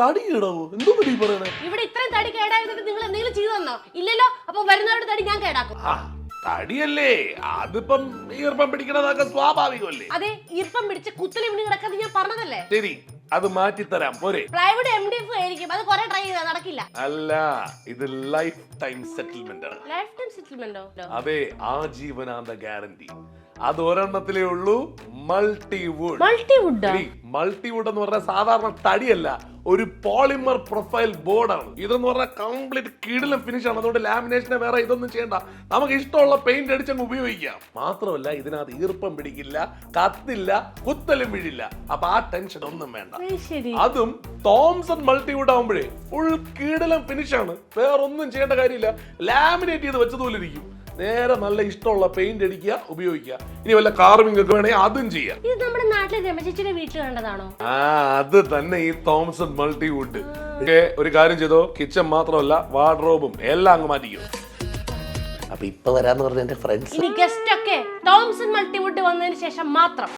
തടി കേടാവോ എന്തോ പറ്റി പറയണേ? ഇവിടെ ഇത്രയും തടി കേടായിരുന്നിട്ട് നിങ്ങൾ എന്തെങ്കിലും ചെയ്തു തന്നോ? ഇല്ലല്ലോ അപ്പൊ വരുന്നവരുടെ തടി ഞാൻ കേടാക്കും. ആ തടിയല്ലേ. അതിപ്പം ഈർപ്പം പിടിക്കണതൊക്കെ സ്വാഭാവികമല്ലേ? അതെ ഈർപ്പം പിടിച്ച് കുത്തലി വിണി കിടക്കാന്ന് ഞാൻ പറഞ്ഞതല്ലേ? ശരി അത് മാറ്റി തരാം പോരെ. പ്ലൈവുഡ് എം ഡി എഫ് ആയിരിക്കും. അത് കുറെ ട്രൈ ചെയ്താ നടക്കില്ല. അല്ല ഇത് ലൈഫ് ടൈം സെറ്റിൽമെന്റ് ആണ്. ലൈഫ് ടൈം സെറ്റിൽമെന്റോ അതെ ആജീവനാന്ത ഗ്യാരണ്ടി അത് ഒരെണ്ണത്തിലേ ഉള്ളൂ മൾട്ടിവുഡ്. മൾട്ടിവുഡ്? മൾട്ടിവുഡ് എന്ന് പറഞ്ഞാൽ സാധാരണ തടിയല്ല ഒരു പോളിമർ പ്രൊഫൈൽ ബോർഡാണ്. ഇതെന്ന് പറഞ്ഞാൽ കംപ്ലീറ്റ് കിടിലം ഫിനിഷ് ആണ്. അതുകൊണ്ട് ലാമിനേഷനെ വേറെ ഇതൊന്നും ചെയ്യണ്ട. നമുക്ക് ഇഷ്ടമുള്ള പെയിന്റ് അടിച്ചങ്ങ് ഉപയോഗിക്കാം. മാത്രമല്ല ഇതിനകത്ത് ഈർപ്പം പിടിക്കില്ല കത്തില്ല കുത്തലും വീഴില്ല. അപ്പൊ ആ ടെൻഷൻ ഒന്നും വേണ്ട. അതും തോംസൺ മൾട്ടിവുഡ് ആകുമ്പോഴേ ഫുൾ കീടലം ഫിനിഷ് ആണ്. വേറെ ഒന്നും ചെയ്യേണ്ട കാര്യമില്ല. ലാമിനേറ്റ് ചെയ്ത് വെച്ചതുപോലെ ഇരിക്കും. നേരെ നല്ല ഇഷ്ടമുള്ള പെയിന്റ് അടിക്കുക ഉപയോഗിക്കുക. ഇനി വല്ല കാർവിംഗ് ഒക്കെ വേണേ അതും ചെയ്യാം. ഇത് നമ്മുടെ നാട്ടിലെ രമചേച്ചിയുടെ വീട്ടിൽ കണ്ടതാണോ? ആ അത് തന്നെ ഈ തോംസൺ മൾട്ടിവുഡ്. ഓക്കെ ഒരു കാര്യം ചെയ്തോ കിച്ചൺ മാത്രമല്ല വാർഡ്രോബും എല്ലാം അങ്ങ് മാറ്റിക്കോ. അപ്പൊ ഇപ്പൊ വരാന്ന് പറഞ്ഞ എന്റെ ഫ്രണ്ട്സ് ഇനി ഗസ്റ്റ് ഒക്കെ തോംസൺ മൾട്ടിവുഡ് വന്നതിന് ശേഷം മാത്രം.